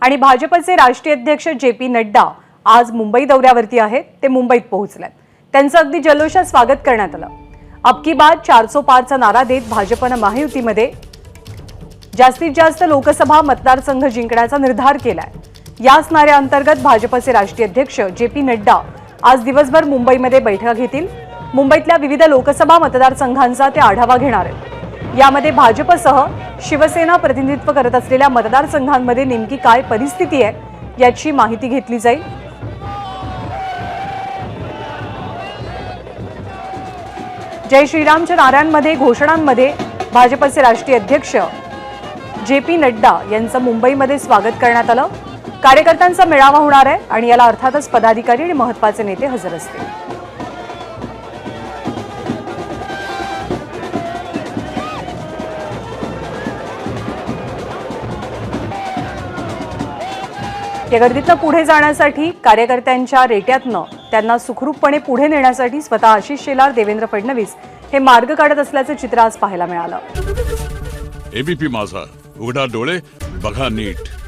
आणि भाजपचे राष्ट्रीय अध्यक्ष जे पी नड्डा आज मुंबई दौऱ्यावरती आहेत ते मुंबईत पोहोचलेत. त्यांचं अगदी जल्लोषात स्वागत करण्यात आलं. अबकी बाद चारसो पारचा नारा देत भाजपनं महायुतीमध्ये जास्तीत जास्त लोकसभा मतदारसंघ जिंकण्याचा निर्धार केलाय. याच नाऱ्याअंतर्गत भाजपचे राष्ट्रीय अध्यक्ष जे पी नड्डा आज दिवसभर मुंबईमध्ये बैठका घेतील. मुंबईतल्या विविध लोकसभा मतदारसंघांचा ते आढावा घेणार आहेत. यामध्ये भाजपसह शिवसेना प्रतिनिधित्व करत असलेल्या मतदारसंघांमध्ये नेमकी काय परिस्थिती आहे याची माहिती घेतली जाईल. जय श्रीरामच्या नाऱ्यांमध्ये घोषणांमध्ये भाजपचे राष्ट्रीय अध्यक्ष जे पी नड्डा यांचं मुंबईमध्ये स्वागत करण्यात आलं. कार्यकर्त्यांचा मेळावा होणार आहे आणि याला अर्थातच पदाधिकारी आणि महत्त्वाचे नेते हजर असतील. या गर्दीतनं पुढे जाण्यासाठी कार्यकर्त्यांच्या रेट्यातनं त्यांना सुखरूपपणे पुढे नेण्यासाठी स्वतः आशिष शेलार देवेंद्र फडणवीस हे मार्ग काढत असल्याचं चित्र आज पाहायला मिळालं. एबीपी माझा. उघडा डोळे बघा नीट.